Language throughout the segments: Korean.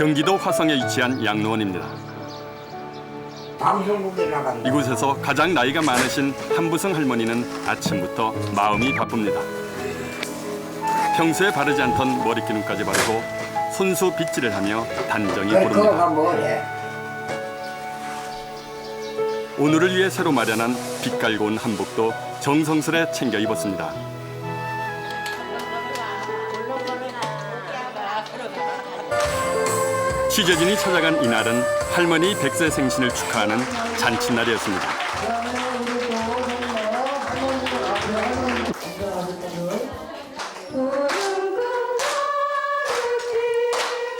경기도 화성에 위치한 양로원입니다. 방송국에 나간다. 이곳에서 가장 나이가 많으신 한부성 할머니는 아침부터 마음이 바쁩니다. 평소에 바르지 않던 머리기름까지 바르고 손수 빗질을 하며 단정히 뭐래? 오늘을 위해 새로 마련한 빛깔고 온 한복도 정성스레 챙겨 입었습니다. 취재진이 찾아간 이날은 할머니 백세 생신을 축하하는 잔칫날이었습니다.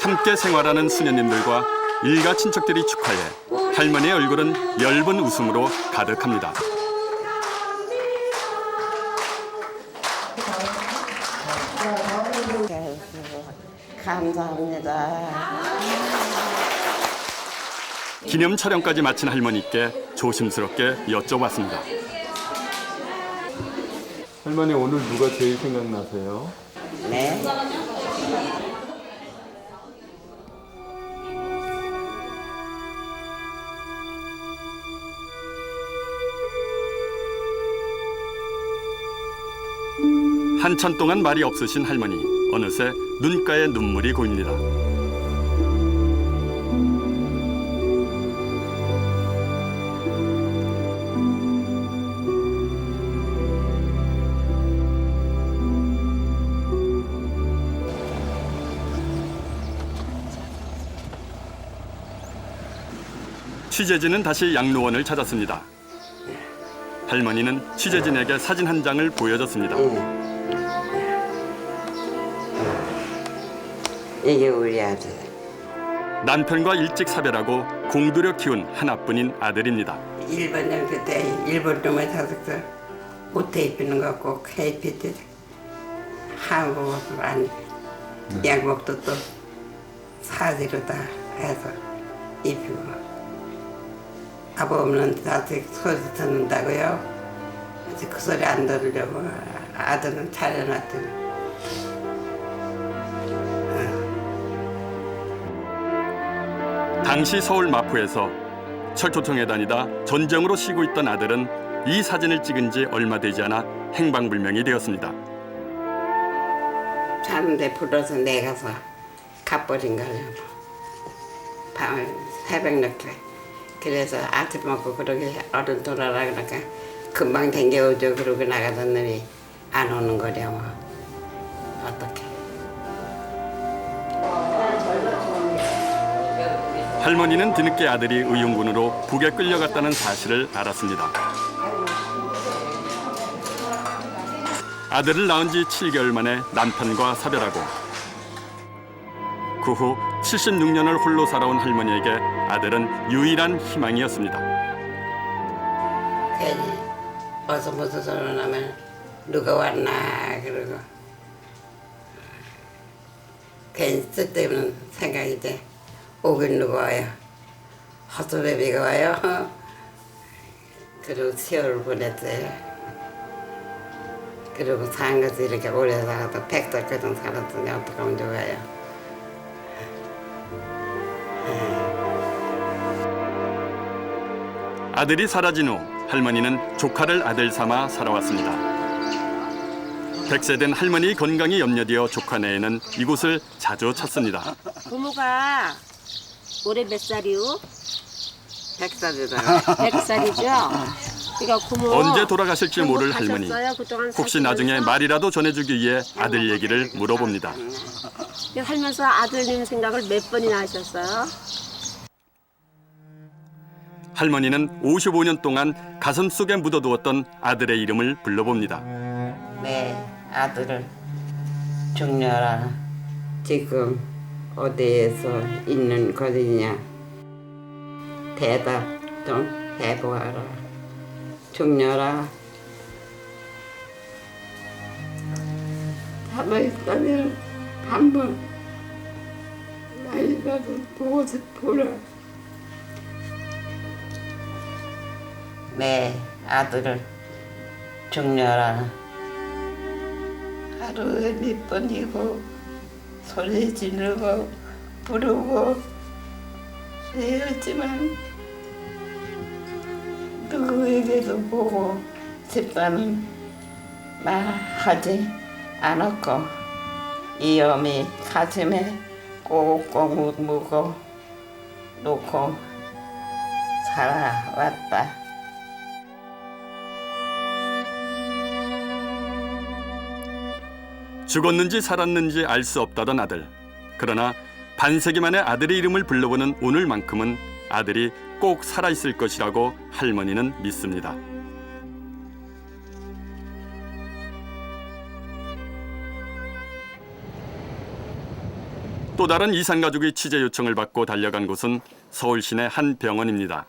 함께 생활하는 수녀님들과 일가 친척들이 축하해 할머니의 얼굴은 엷은 웃음으로 가득합니다. 감사합니다. 기념 촬영까지 마친 할머니께 조심스럽게 여쭤봤습니다. 할머니 오늘 누가 제일 생각나세요? 네. 한참 동안 말이 없으신 할머니 어느새 눈가에 눈물이 고입니다. 취재진은 다시 양로원을 찾았습니다. 할머니는 취재진에게 사진 한 장을 보여줬습니다. 이게 우리 아들. 남편과 일찍 사별하고 공들여 키운 하나뿐인 아들입니다. 일본 연교 때 일본 놈에 사서 옷에 입히는 거꼭해 입히지. 한국 옷을 안 양복도 또 사지로 다 해서 입히고. 아버 없는 아직 소리 듣는다고요. 이제 그 소리 안 들으려고 아들은 차려놨더니 당시 서울 마포에서 철도청에 다니다 전쟁으로 쉬고 있던 아들은 이 사진을 찍은 지 얼마 되지 않아 행방불명이 되었습니다. 자는데 불러서 내가서 가버린 거예요. 밤 새벽 늦게. 그래서 아침 먹고 그러게 어른 돌아라 그러니까 금방 댕겨오죠 그러고 나가더니 안 오는 거려 뭐. 어떻게. 할머니는 뒤늦게 아들이 의용군으로 북에 끌려갔다는 사실을 알았습니다. 아들을 낳은 지 7개월 만에 남편과 사별하고 그 후 76년을 홀로 살아온 할머니에게 아들은 유일한 희망이었습니다. 괜히 어서 무슨 소리 나면 누가 왔나 그러고. 괜히 쓸데없는 생각이 돼. 오긴 누가 와요? 헛소리비가 와요? 그리고 세월을 보냈어요. 그리고 산 것이 이렇게 오래 살아도 백살까지 살았으니 어떡하면 좋아요 아들이 사라진 후 할머니는 조카를 아들 삼아 살아왔습니다. 백세 된 할머니 건강이 염려되어 조카네에는 이곳을 자주 찾습니다. 부모가 올해 몇 살이요? 백살이다 백 살이죠? 그러니까 부모 언제 돌아가실지 모를 할머니. 행복하셨어요? 그동안 혹시? 나중에 말이라도 전해주기 위해 아들 얘기를 물어봅니다. 살면서 아들님 생각을 몇 번이나 하셨어요? 할머니는 55년 동안 가슴 속에 묻어두었던 아들의 이름을 불러봅니다. 내 아들을 중녀라. 지금 어디에서 있는 거리냐? 대답 좀 해보아라. 중녀라 가만있다면 한번 나이라도 보고 싶어라 내 아들을 중녀라 하루에 몇 번이고 소리 지르고 부르고 헤었지만 누구에게도 보고 싶다는 말 하지 않았고 이 엄이 가슴에 꼭꼭 묻고 놓고 살아왔다. 죽었는지 살았는지 알 수 없다던 아들. 그러나 반세기 만에 아들의 이름을 불러보는 오늘만큼은 아들이 꼭 살아있을 것이라고 할머니는 믿습니다. 또 다른 이산 가족의 취재 요청을 받고 달려간 곳은 서울 시내 한 병원입니다.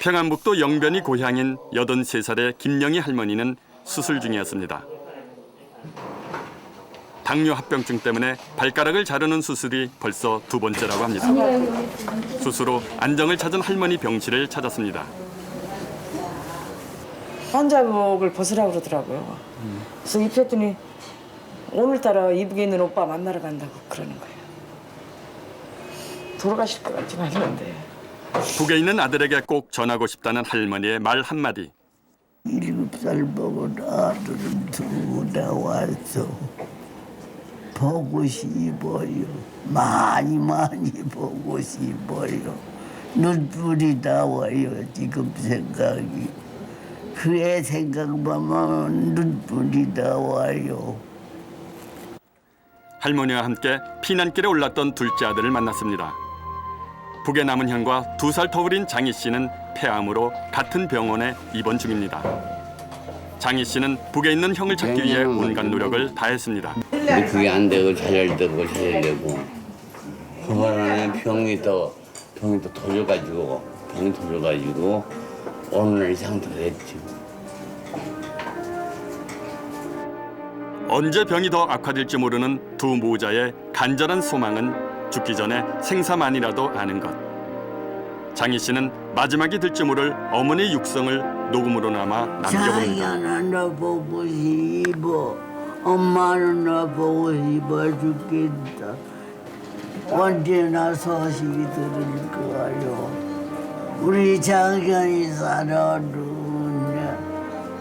평안북도 영변이 고향인 83살의 김영희 할머니는 수술 중이었습니다. 당뇨 합병증 때문에 발가락을 자르는 수술이 벌써 두 번째라고 합니다. 수술 후 안정을 찾은 할머니 병실을 찾았습니다. 환자복을 벗으라고 그러더라고요. 그래서 입혔더니 오늘따라 이북에 있는 오빠 만나러 간다고 그러는 거예요. 돌아가실 것 같진 않는데. 북에 있는 아들에게 꼭 전하고 싶다는 할머니의 말 한마디. 일곱 살 먹은 아들은 두고 나왔어. 보고 싶어요. 많이 많이 보고 싶어요. 눈물이 나와요, 지금 생각이. 그의 생각만 눈물이 나와요. 할머니와 함께 피난길에 올랐던 둘째 아들을 만났습니다. 북의 남은 형과 두 살 터울인 장희 씨는 폐암으로 같은 병원에 입원 중입니다. 장희 씨는 북에 있는 형을 찾기 위해 온갖 노력을 다했습니다. 근데 그게 안 되고 잘되고 잘되고 그거는 병이 더 병이 더 터져가지고 병이 터져가지고 오늘 이 상태가 됐지. 언제 병이 더 악화될지 모르는 두 모자의 간절한 소망은 죽기 전에 생사만이라도 아는 것. 장희 씨는 마지막이 될지 모를 어머니의 육성을 녹음으로나마 남겨봅니다. 자기야 나 보고 싶어. 엄마는 나 보고 싶어 죽겠다. 언제나 소식이 들을 거요. 우리 장견이 살아도냐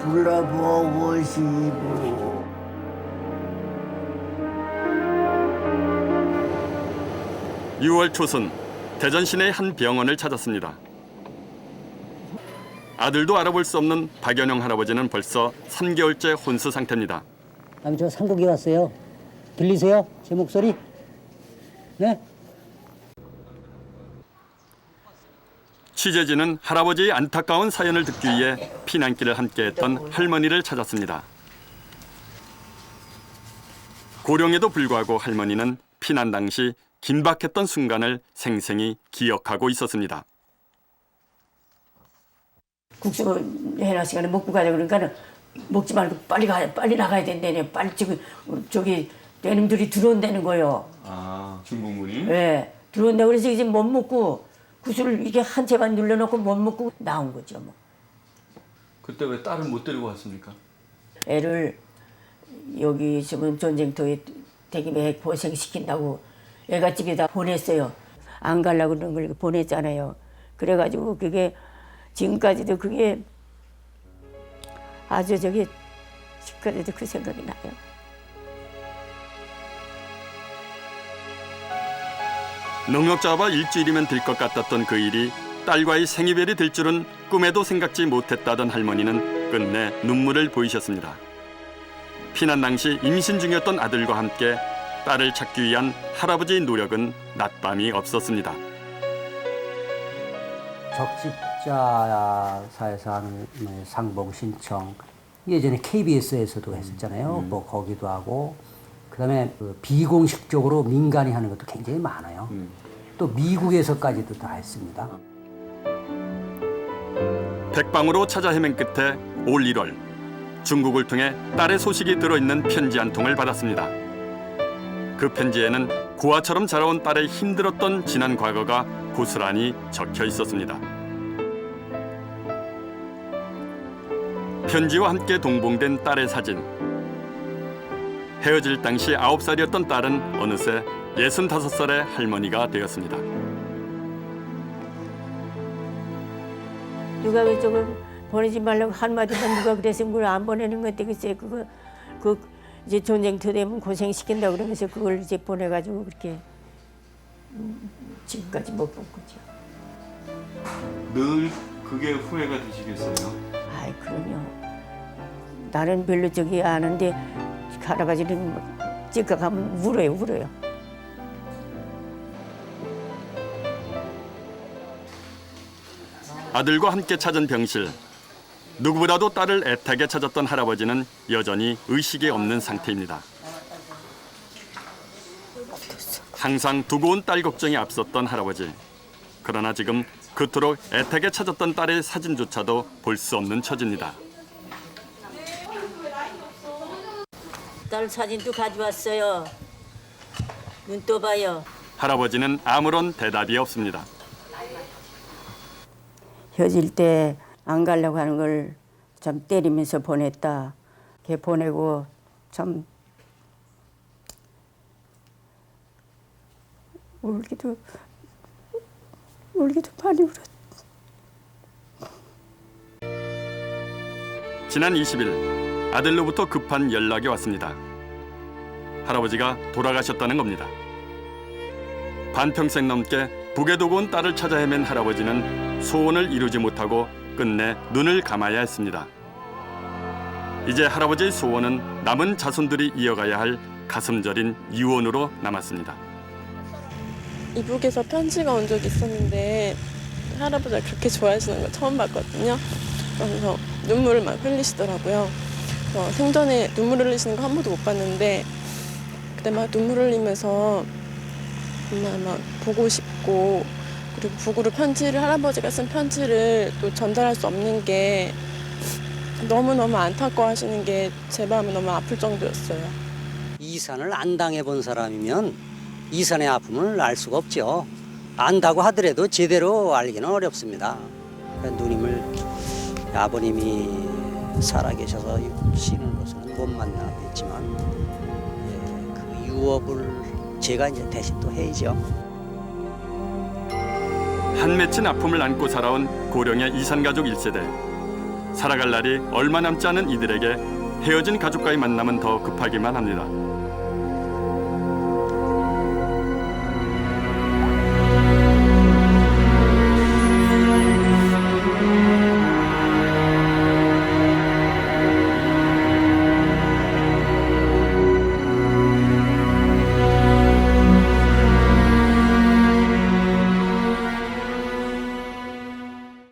불러보고 싶어. 6월 초순 대전 시내의 한 병원을 찾았습니다. 아들도 알아볼 수 없는 박연영 할아버지는 벌써 3개월째 혼수 상태입니다. 아니 저 상국이 왔어요. 들리세요? 제 목소리? 네? 취재진은 할아버지의 안타까운 사연을 듣기 위해 피난길을 함께했던 할머니를 찾았습니다. 고령에도 불구하고 할머니는 피난 당시 긴박했던 순간을 생생히 기억하고 있었습니다. 국수 해나 시간에 먹고 가자 그러니까는 먹지 말고 빨리 가 빨리 나가야 된다네. 빨리 지금 저기 내놈들이 들어온다는 거요. 아 중국문이? 예. 들어온다 그래서 이제 못 먹고 구슬을 이게 한 채만 눌러놓고 못 먹고 나온 거죠 뭐. 그때 왜 딸을 못 데리고 왔습니까? 애를 여기 지금 전쟁터에 대기매 고생시킨다고 애가 집에다 보냈어요. 안 가려고 그러는 걸 보냈잖아요. 그래가지고 그게 지금까지도 그게 아주 저기 시끄러도 그 생각이 나요. 능력 잡아 일주일이면 될 것 같았던 그 일이 딸과의 생이별이 될 줄은 꿈에도 생각지 못했다던 할머니는 끝내 눈물을 보이셨습니다. 피난 당시 임신 중이었던 아들과 함께 딸을 찾기 위한 할아버지의 노력은 낮밤이 없었습니다. 하는 뭐 상봉 신청 예전에 KBS에서도 했었잖아요. 뭐 거기도 하고 그다음에 그 비공식적으로 민간이 하는 것도 굉장히 많아요. 또 미국에서까지도 다 했습니다. 백방으로 찾아 헤맨 끝에 올 1월 중국을 통해 딸의 소식이 들어있는 편지 한 통을 받았습니다. 그 편지에는 고아처럼 자라온 딸의 힘들었던 지난 과거가 고스란히 적혀 있었습니다. 편지와 함께 동봉된 딸의 사진. 헤어질 당시 아홉 살이었던 딸은 어느새 예순다섯 살의 할머니가 되었습니다. 누가 그쪽을 보내지 말라고 한마디만 누가 그래서 뭘 안 보내는 건데 글쎄 그거 그 이제 전쟁터 되면 고생 시킨다 그러면서 그걸 이제 보내가지고 그렇게 음, 지금까지 못 본 거죠. 늘 그게 후회가 되시겠어요? 아이 그럼요. 나는 별로 저기 아는데 할아버지는 막 찌꺼가면 울어요 울어요. 아들과 함께 찾은 병실. 누구보다도 딸을 애타게 찾았던 할아버지는 여전히 의식이 없는 상태입니다. 항상 두고 온 딸 걱정이 앞섰던 할아버지. 그러나 지금 그토록 애타게 찾았던 딸의 사진조차도 볼 수 없는 처지입니다. 딸 사진도 가져왔어요. 눈 떠봐요. 할아버지는 아무런 대답이 없습니다. 헤어질 때 안 가려고 하는 걸 참 때리면서 보냈다. 걔 보내고 참 울기도 울기도 많이 울었. 지난 20일 아들로부터 급한 연락이 왔습니다. 할아버지가 돌아가셨다는 겁니다. 반평생 넘게 북에 두고 온 딸을 찾아 헤맨 할아버지는 소원을 이루지 못하고 끝내 눈을 감아야 했습니다. 이제 할아버지의 소원은 남은 자손들이 이어가야 할 가슴 저린 유언으로 남았습니다. 이북에서 편지가 온 적이 있었는데 할아버지가 그렇게 좋아하시는 걸 처음 봤거든요. 그러면서 눈물을 막 흘리시더라고요. 어, 생전에 눈물 흘리시는 거 한 번도 못 봤는데 그때 막 눈물 흘리면서 정말 막 보고 싶고 그리고 북으로 편지를 할아버지가 쓴 편지를 또 전달할 수 없는 게 너무너무 안타까워하시는 게 제 마음이 너무 아플 정도였어요. 이산을 안 당해본 사람이면 이산의 아픔을 알 수가 없죠. 안다고 하더라도 제대로 알기는 어렵습니다. 그러니까 누님을 아버님이 살아계셔서 쉬는 것은 못 만나겠지만 예, 그 유업을 제가 이제 대신 또 해야죠. 한 맺힌 아픔을 안고 살아온 고령의 이산가족 1세대. 살아갈 날이 얼마 남지 않은 이들에게 헤어진 가족과의 만남은 더 급하기만 합니다.